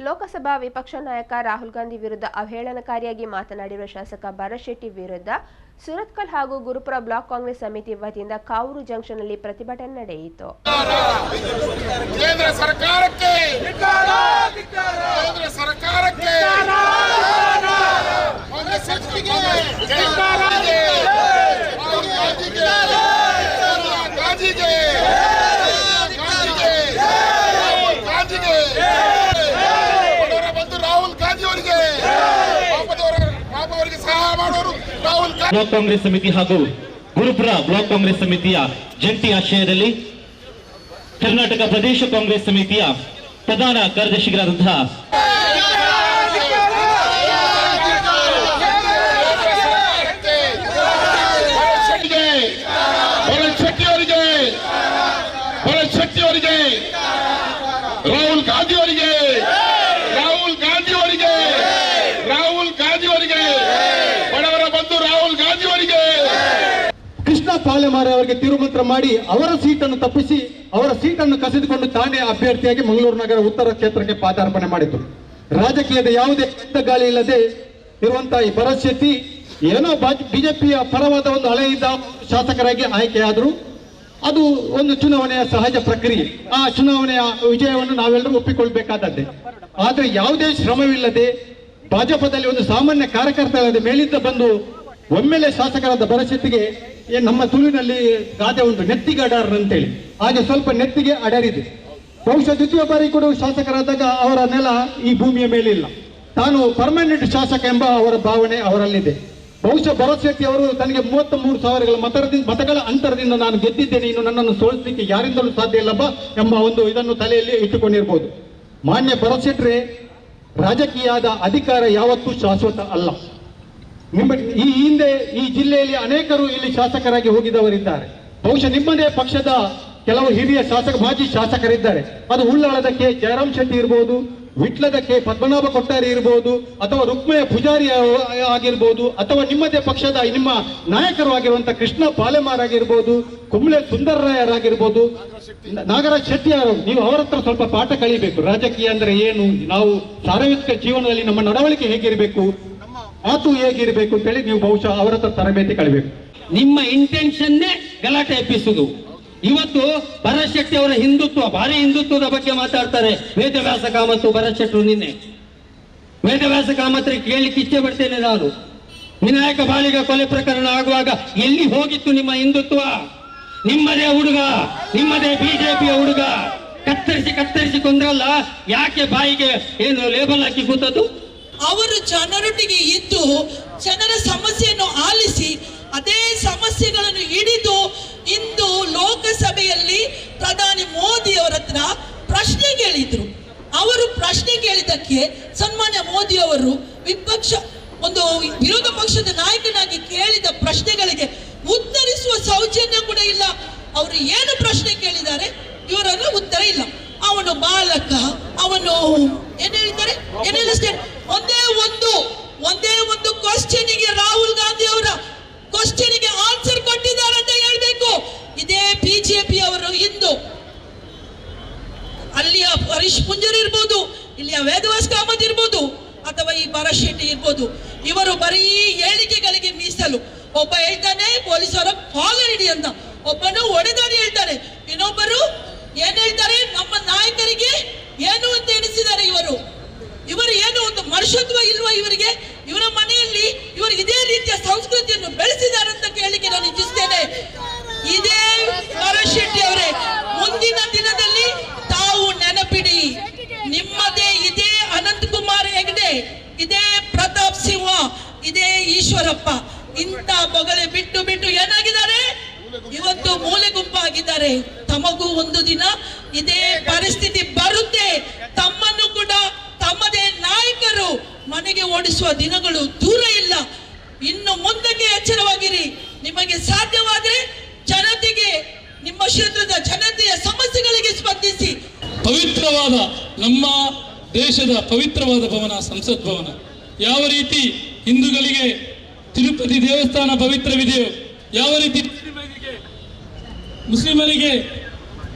ಲೋಕಸಭಾ ವಿಪಕ್ಷ ನಾಯಕ ರಾಹುಲ್ ಗಾಂಧಿ ವಿರುದ್ಧ ಅವಹೇಳನಕಾರಿಯಾಗಿ ಮಾತನಾಡಿರುವ ಶಾಸಕ ಭರತ್ ಶೆಟ್ಟಿ ವಿರುದ್ಧ ಸುರತ್ಕಲ್ ಹಾಗೂ ಗುರುಪುರ ಬ್ಲಾಕ್ ಕಾಂಗ್ರೆಸ್ ಸಮಿತಿ ವತಿಯಿಂದ ಕಾವೂರು ಜಂಕ್ಷನ್ನಲ್ಲಿ ಪ್ರತಿಭಟನೆ ನಡೆಯಿತು. ಬ್ಲಾಕ್ ಕಾಂಗ್ರೆಸ್ ಸಮಿತಿ ಹಾಗೂ ಗುರುಪುರ ಬ್ಲಾಕ್ ಕಾಂಗ್ರೆಸ್ ಸಮಿತಿಯ ಜಂಟಿ ಆಶ್ರಯದಲ್ಲಿ ಕರ್ನಾಟಕ ಪ್ರದೇಶ ಕಾಂಗ್ರೆಸ್ ಸಮಿತಿಯ ಪ್ರಧಾನ ಕಾರ್ಯದರ್ಶಿಗಳಾದಂತಹ ಶೆಟ್ಟಿಗೆ ಭರತ್ ಶೆಟ್ಟಿ ಅವರಿಗೆ ಭರತ್ ಶೆಟ್ಟಿ ಅವರಿಗೆ ರಾಹುಲ್ ಗಾಂಧಿ ಅವರಿಗೆ ರಾಹುಲ್ ಗಾಂಧಿ ಅವರಿಗೆ ರಾಹುಲ್ ಗಾಂಧಿ ಅವರಿಗೆ ಬಡವರ ಬಂಧು ರಾಹುಲ್ ಗಾಂಧಿ ಅವರಿಗೆ ಕೃಷ್ಣ ಮಾರೆ ಅವರಿಗೆ ತಿರುಮಂತ್ರ ಮಾಡಿ ಅವರ ಸೀಟನ್ನು ತಪ್ಪಿಸಿ ಅವರ ಸೀಟನ್ನು ಕಸಿದುಕೊಂಡು ತಾನೇ ಅಭ್ಯರ್ಥಿಯಾಗಿ ಮಂಗಳೂರು ನಗರ ಉತ್ತರ ಕ್ಷೇತ್ರಕ್ಕೆ ಪಾದಾರ್ಪಣೆ ಮಾಡಿತು ರಾಜಕೀಯದ ಯಾವುದೇ ಗಾಳಿ ಇಲ್ಲದೆ ಇರುವಂತ ಈ ಪರಿಸ್ಥಿತಿ ಏನೋ ಬಿಜೆಪಿಯ ಪರವಾದ ಒಂದು ಹಳೆಯಿಂದ ಶಾಸಕರಾಗಿ ಆಯ್ಕೆಯಾದ್ರು. ಅದು ಒಂದು ಚುನಾವಣೆಯ ಸಹಜ ಪ್ರಕ್ರಿಯೆ. ಆ ಚುನಾವಣೆಯ ವಿಜಯವನ್ನು ನಾವೆಲ್ಲರೂ ಒಪ್ಪಿಕೊಳ್ಬೇಕಾದದ್ದೇ. ಆದರೆ ಯಾವುದೇ ಶ್ರಮವಿಲ್ಲದೆ ಭಾಜಪದಲ್ಲಿ ಒಂದು ಸಾಮಾನ್ಯ ಕಾರ್ಯಕರ್ತರಾದ ಮೇಲಿದ್ದ ಬಂದು ಒಮ್ಮೆಲೆ ಶಾಸಕರಾದ ಏ ನಮ್ಮ ತುಳುವಿನಲ್ಲಿ ಗಾದೆ ಉಂಟು, ನೆತ್ತಿಗೆ ಅಡಾರ್ ಅಂತೇಳಿ ಹಾಗೆ ಸ್ವಲ್ಪ ನೆತ್ತಿಗೆ ಅಡರಿದೆ. ಬಹುಶಃ ದ್ವಿತೀಯ ಬಾರಿ ಕೂಡ ಶಾಸಕರಾದಾಗ ಅವರ ನೆಲ ಈ ಭೂಮಿಯ ಮೇಲಿಲ್ಲ. ತಾನು ಪರ್ಮನೆಂಟ್ ಶಾಸಕ ಎಂಬ ಅವರ ಭಾವನೆ ಅವರಲ್ಲಿದೆ. ಬಹುಶಃ ಭರತ್ ಶೆಟ್ಟಿ ಅವರು ತನಗೆ ಮೂವತ್ತ ಮೂರು ಸಾವಿರಗಳ ಮತದಿಂದ ಮತಗಳ ಅಂತರದಿಂದ ನಾನು ಗೆದ್ದಿದ್ದೇನೆ, ಇನ್ನು ನನ್ನನ್ನು ಸೋಲಿಸಲಿಕ್ಕೆ ಯಾರಿಂದಲೂ ಸಾಧ್ಯ ಇಲ್ಲಪ್ಪ ಎಂಬ ಒಂದು ಇದನ್ನು ತಲೆಯಲ್ಲಿ ಇಟ್ಟುಕೊಂಡಿರ್ಬೋದು. ಮಾನ್ಯ ಭರತ್ ರಾಜಕೀಯದ ಅಧಿಕಾರ ಯಾವತ್ತೂ ಶಾಶ್ವತ ಅಲ್ಲ. ನಿಮ್ಮ ಈ ಹಿಂದೆ ಈ ಜಿಲ್ಲೆಯಲ್ಲಿ ಅನೇಕರು ಇಲ್ಲಿ ಶಾಸಕರಾಗಿ ಹೋಗಿದವರಿದ್ದಾರೆ. ಬಹುಶಃ ನಿಮ್ಮದೇ ಪಕ್ಷದ ಕೆಲವು ಹಿರಿಯ ಶಾಸಕ, ಮಾಜಿ ಶಾಸಕರಿದ್ದಾರೆ. ಅದು ಉಳ್ಳಾಳದ ಕೆ ಜಯರಾಮ್ ಶೆಟ್ಟಿ ಇರ್ಬೋದು, ವಿಟ್ಲದ ಕೆ ಪದ್ಮನಾಭ ಕೊಟ್ಟಾರಿ ಇರ್ಬೋದು, ಅಥವಾ ರುಕ್ಮಯ ಪೂಜಾರಿ ಆಗಿರ್ಬೋದು, ಅಥವಾ ನಿಮ್ಮದೇ ಪಕ್ಷದ ನಿಮ್ಮ ನಾಯಕರು ಆಗಿರುವಂತಹ ಕೃಷ್ಣ ಪಾಲೆಮಾರ್ ಆಗಿರ್ಬೋದು, ಕುಂಬ್ಳೆ ಸುಂದರರಾಯರಾಗಿರ್ಬೋದು ನಾಗರಾಜ್ ಶೆಟ್ಟಿಯವರು ನೀವು ಅವರ ಹತ್ರ ಸ್ವಲ್ಪ ಪಾಠ ಕಲಿಬೇಕು. ರಾಜಕೀಯ ಅಂದ್ರೆ ಏನು? ನಾವು ಸಾರ್ವಜನಿಕ ಜೀವನದಲ್ಲಿ ನಮ್ಮ ನಡವಳಿಕೆ ಹೇಗಿರಬೇಕು? ಮಾತು ಹೇಗಿರ್ಬೇಕು ಅಂತೇಳಿ ನೀವು ಬಹುಶಃ ಅವರ ಹತ್ರ ತರಬೇತಿ ಕಳಿಬೇಕು. ನಿಮ್ಮ ಇಂಟೆನ್ಷನ್ನೇ ಗಲಾಟೆ ಎಪ್ಪಿಸುದು ಇವತ್ತು ಭರಶೆಟ್ಟಿ ಶೆಟ್ಟಿ ಅವರ ಹಿಂದುತ್ವ, ಭಾರಿ ಹಿಂದುತ್ವದ ಬಗ್ಗೆ ಮಾತಾಡ್ತಾರೆ. ವೇದವ್ಯಾಸ ಕಾಮತ್ತು ಭರತ್ ಶೆಟ್ಟರು ನಿನ್ನೆ. ವೇದವ್ಯಾಸ ಕಾಮತ್ರೆ ಕೇಳಲಿಕ್ಕೆ ಇಚ್ಛೆ ಪಡ್ತೇನೆ ನಾನು. ವಿನಾಯಕ ಬಾಲಿಗ ಕೊಲೆ ಪ್ರಕರಣ ಆಗುವಾಗ ಎಲ್ಲಿ ಹೋಗಿತ್ತು ನಿಮ್ಮ ಹಿಂದುತ್ವ? ನಿಮ್ಮದೇ ಹುಡುಗ, ನಿಮ್ಮದೇ ಬಿಜೆಪಿಯ ಹುಡುಗ. ಕತ್ತರಿಸಿ ಕತ್ತರಿಸಿ ಕೊಂದ್ರಲ್ಲ, ಯಾಕೆ ಬಾಯಿಗೆ ಏನು ಲೇಬಲ್ ಹಾಕಿ ಕೂತದ್ದು? ಅವರು ಜನರೊಟ್ಟಿಗೆ ಇದ್ದು ಜನರ ಸಮಸ್ಯೆಯನ್ನು ಆಲಿಸಿ ಅದೇ ಸಮಸ್ಯೆಗಳನ್ನು ಹಿಡಿದು ಇಂದು ಲೋಕಸಭೆಯಲ್ಲಿ ಪ್ರಧಾನಿ ಮೋದಿ ಅವರ ಹತ್ರ ಪ್ರಶ್ನೆ ಕೇಳಿದ್ರು. ಅವರು ಪ್ರಶ್ನೆ ಕೇಳಿದ್ದಕ್ಕೆ ಸನ್ಮಾನ್ಯ ಮೋದಿ ಅವರು ವಿಪಕ್ಷ, ಒಂದು ವಿರೋಧ ಪಕ್ಷದ ನಾಯಕನಾಗಿ ಕೇಳಿದ ಪ್ರಶ್ನೆಗಳಿಗೆ ಉತ್ತರಿಸುವ ಸೌಜನ್ಯ ಕೂಡ ಇಲ್ಲ. ಅವರು ಏನು ಪ್ರಶ್ನೆ ಕೇಳಿದ್ದಾರೆ? ಇವರನ್ನು ಉತ್ತರ ಇಲ್ಲ. ಅವನು ಬಾಲಕ, ಅವನು ಏನ್ ಹೇಳಿದ್ದಾರೆ? ಏನ್ ಹೇಳಿಸ್ತಾರೆ ಒಂದೇ ಒಂದು ಒಂದೇ ಒಂದು ಕ್ವಶನಿಗೆ ರಾಹುಲ್ ಗಾಂಧಿ ಅವರ ಕ್ವಶನಿಗೆ ಆನ್ಸರ್ ಕೊಟ್ಟಿದ್ದಾರೆ ಅಂತ ಹೇಳಬೇಕು. ಇದೇ ಬಿಜೆಪಿ ಅವರು ಇಂದು. ಅಲ್ಲಿಯ ಹರೀಶ್ ಪುಂಜರ್ ಇರ್ಬೋದು, ಇಲ್ಲಿಯ ವೇದವಾಸ್ ಕಾಮತ್ ಇರ್ಬೋದು, ಅಥವಾ ಈ ಬರಶೆಟ್ಟಿ ಶೆಟ್ಟಿ ಇರ್ಬೋದು. ಇವರು ಬರೀ ಹೇಳಿಕೆಗಳಿಗೆ ಮೀಸಲು. ಒಬ್ಬ ಹೇಳ್ತಾನೆ ಪೊಲೀಸರ ಹಿಡಿ ಅಂತ. ಒಬ್ಬನು ಒಡೆದಾರಿ ಹೇಳ್ತಾರೆ ಇನ್ನೊಬ್ಬರು ಏನ್ ಹೇಳ್ತಾರೆ? ನಮ್ಮ ನಾಯಕರಿಗೆ ಏನು ಅಂತ ಎಣಿಸಿದ್ದಾರೆ ಇವರು. ಇವರು ಏನು ಒಂದು ಮನುಷ್ಯತ್ವ ಇಲ್ವ ಇವರಿಗೆ? ಇವರ ಮನೆಯಲ್ಲಿ ಇವರು ಇದೇ ರೀತಿಯ ಸಂಸ್ಕೃತಿಯನ್ನು ಬೆಳೆಸಿದ್ದಾರೆ ಅಂತ ಕೇಳಲಿಕ್ಕೆ ನಾನು ಇಚ್ಛಿಸ್ತೇನೆ. ಇದೇ ಭರತ್ ಶೆಟ್ಟಿ ಅವರೇ, ಮುಂದಿನ ದಿನದಲ್ಲಿ ತಾವು ನೆನಪಿಡಿ. ನಿಮ್ಮದೇ ಇದೇ ಅನಂತ್ ಕುಮಾರ್ ಹೆಗ್ಡೆ, ಇದೇ ಪ್ರತಾಪ್ ಸಿಂಹ, ಇದೇ ಈಶ್ವರಪ್ಪ. ಇಂಥ ಬೊಗಳೆ ಬಿಟ್ಟು ಬಿಟ್ಟು ಏನಾಗಿದ್ದಾರೆ? ಇವತ್ತು ಮೂಲೆ ಗುಂಪಾಗಿದ್ದಾರೆ ತಮಗೂ ಒಂದು ದಿನ ಇದೇ ಪರಿಸ್ಥಿತಿ ಬರುತ್ತೆ ತಮ್ಮನ್ನು ಕೂಡ ತಮ್ಮದೇ ನಾಯಕರು ಮನೆಗೆ ದಿನಗಳು ದೂರ ಇಲ್ಲ. ಇನ್ನು ಮುಂದಕ್ಕೆ ಎಚ್ಚರವಾಗಿರಿ. ನಿಮಗೆ ಸಾಧ್ಯವಾದರೆ ಜನತೆಗೆ, ನಿಮ್ಮ ಕ್ಷೇತ್ರದ ಜನತೆಯ ಸಮಸ್ಯೆಗಳಿಗೆ ಸ್ಪಂದಿಸಿ. ಪವಿತ್ರವಾದ ನಮ್ಮ ದೇಶದ ಪವಿತ್ರವಾದ ಭವನ, ಸಂಸತ್ ಭವನ. ಯಾವ ರೀತಿ ಹಿಂದೂಗಳಿಗೆ ತಿರುಪತಿ ದೇವಸ್ಥಾನ ಪವಿತ್ರವಿದೆಯೋ, ಯಾವ ರೀತಿ ಮುಸ್ಲಿಮರಿಗೆ ಮುಸ್ಲಿಮರಿಗೆ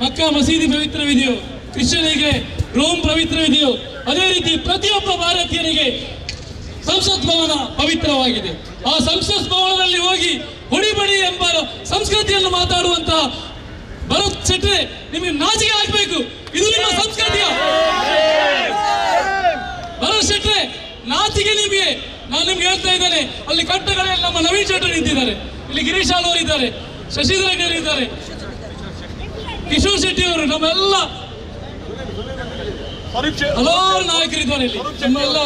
ಮಕ್ಕಾ ಮಸೀದಿ ಪವಿತ್ರವಿದೆಯೋ, ಕ್ರಿಶ್ಚಿಯನಿಗೆ ರೋಮ್ ಪವಿತ್ರವಿದೆಯೋ, ಅದೇ ರೀತಿ ಪ್ರತಿಯೊಬ್ಬ ಭಾರತೀಯನಿಗೆ ಸಂಸತ್ ಭವನ ಪವಿತ್ರವಾಗಿದೆ. ಆ ಸಂಸತ್ ಭವನದಲ್ಲಿ ಹೋಗಿ ಹೊಡಿಬಡಿ ಎಂಬ ಸಂಸ್ಕೃತಿಯನ್ನು ಮಾತಾಡುವಂತಹ ಭರತ್ ಶೆಟ್ರೆ ನಿಮಗೆ ನಾಚಿಕೆ ಆಗ್ಬೇಕು. ಇದು ನಿಮ್ಮ ಸಂಸ್ಕೃತಿಯ. ಭರತ್ ಶೆಟ್ರೆ ನಾಚಿಕೆ ನಿಮಗೆ. ನಾನು ನಿಮ್ಗೆ ಹೇಳ್ತಾ ಇದ್ದೇನೆ ಅಲ್ಲಿ ಕಟ್ಟಗಳಲ್ಲಿ ನಮ್ಮ ನವೀನ್ ಶೆಟ್ಟರ್ ನಿಂತಿದ್ದಾರೆ. ಇಲ್ಲಿ ಗಿರೀಶ್ ಅವರು ಇದ್ದಾರೆ ಶಶಿಧರ ಇದ್ದಾರೆ. ಕಿಶೋರ್ ಶೆಟ್ಟಿ ಅವರು ನಮ್ಮೆಲ್ಲ ಹಲವಾರು ನಾಯಕರಿದ್ದಾರೆ ಇಲ್ಲಿ. ನಮ್ಮೆಲ್ಲ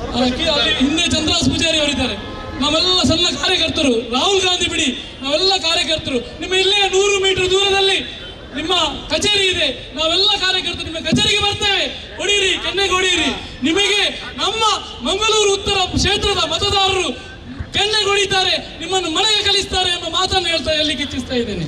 ಆ, ಕಿ- ಅಲ್ಲಿ ಹಿಂದೆ ಚಂದ್ರಾಸ್ ಪೂಜಾರಿ ಅವರಿದ್ದಾರೆ. ನಾವೆಲ್ಲ ಸಣ್ಣ ಕಾರ್ಯಕರ್ತರು. ರಾಹುಲ್ ಗಾಂಧಿ ಬಿಡಿ ನಾವೆಲ್ಲ ಕಾರ್ಯಕರ್ತರು. ನಿಮ್ಮ ಇಲ್ಲೇ ನೂರು ಮೀಟರ್ ದೂರದಲ್ಲಿ ನಿಮ್ಮ ಕಚೇರಿ ಇದೆ. ನಾವೆಲ್ಲ ಕಾರ್ಯಕರ್ತರು ನಿಮ್ಮ ಕಚೇರಿಗೆ ಬರ್ತೇವೆ. ಹೊಡೀರಿ ಕೆನ್ನೆಗೆ ಹೊಡೀರಿ. ನಿಮಗೆ ನಮ್ಮ ಮಂಗಳೂರು ಉತ್ತರ ಕ್ಷೇತ್ರದ ಮತದಾರರು ಕೆನ್ನೆಗೆ ಹೊಡಿತಾರೆ. ನಿಮ್ಮನ್ನು ಮನೆಗೆ ಕಲಿಸ್ತಾರೆ ಎಂಬ ಮಾತನ್ನು ಹೇಳ್ತಾ ಎಲ್ಲಿ ಇಚ್ಛಿಸ್ತಾ ಇದ್ದೇನೆ.